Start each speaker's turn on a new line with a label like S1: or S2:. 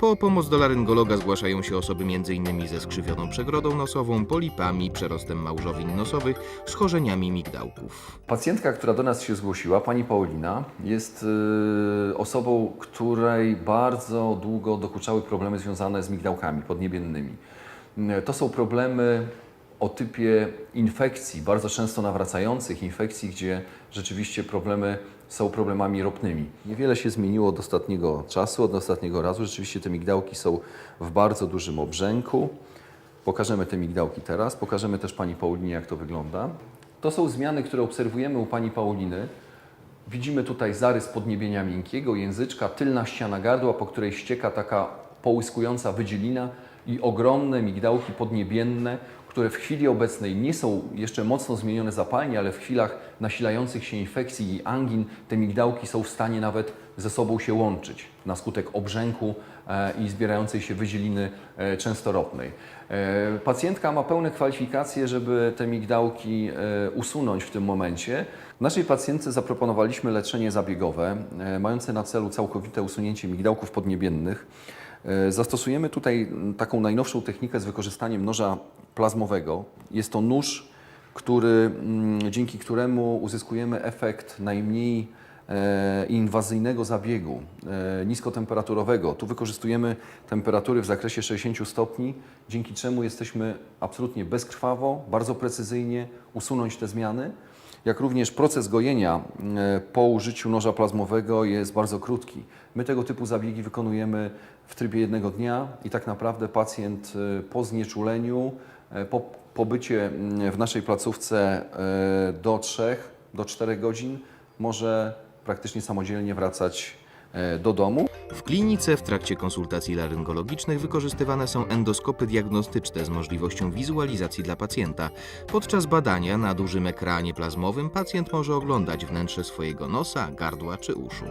S1: Po pomoc do laryngologa zgłaszają się osoby m.in. ze skrzywioną przegrodą nosową, polipami, przerostem małżowin nosowych, schorzeniami migdałków.
S2: Pacjentka, która do nas się zgłosiła, pani Paulina, jest y, osobą, której bardzo długo dokuczały problemy związane z migdałkami podniebiennymi. Y, To są problemy o typie infekcji, bardzo często nawracających infekcji, gdzie rzeczywiście problemy są problemami ropnymi. Niewiele się zmieniło od ostatniego czasu, od ostatniego razu. Rzeczywiście te migdałki są w bardzo dużym obrzęku. Pokażemy te migdałki teraz, pokażemy też Pani Paulinie, jak to wygląda. To są zmiany, które obserwujemy u Pani Pauliny. Widzimy tutaj zarys podniebienia miękkiego, języczka, tylna ściana gardła, po której ścieka taka połyskująca wydzielina i ogromne migdałki podniebienne, które w chwili obecnej nie są jeszcze mocno zmienione zapalnie, ale w chwilach nasilających się infekcji i angin te migdałki są w stanie nawet ze sobą się łączyć na skutek obrzęku e, i zbierającej się wydzieliny e, częstoropnej. E, Pacjentka ma pełne kwalifikacje, żeby te migdałki usunąć w tym momencie. Naszej pacjentce zaproponowaliśmy leczenie zabiegowe, mające na celu całkowite usunięcie migdałków podniebiennych. E, Zastosujemy tutaj m, taką najnowszą technikę z wykorzystaniem noża plazmowego. Jest to nóż, który, mm, dzięki któremu uzyskujemy efekt najmniej e, inwazyjnego zabiegu, e, niskotemperaturowego. Tu wykorzystujemy temperatury w zakresie 60 stopni, dzięki czemu jesteśmy absolutnie bezkrwawo, bardzo precyzyjnie usunąć te zmiany. Jak również proces gojenia e, po użyciu noża plazmowego jest bardzo krótki. My tego typu zabiegi wykonujemy w trybie jednego dnia i tak naprawdę pacjent e, po znieczuleniu, e, po pobycie mm, w naszej placówce do 3 do 4 godzin może praktycznie samodzielnie wracać do domu.
S1: W klinice w trakcie konsultacji laryngologicznych wykorzystywane są endoskopy diagnostyczne z możliwością wizualizacji dla pacjenta. Podczas badania na dużym ekranie plazmowym pacjent może oglądać wnętrze swojego nosa, gardła czy uszu.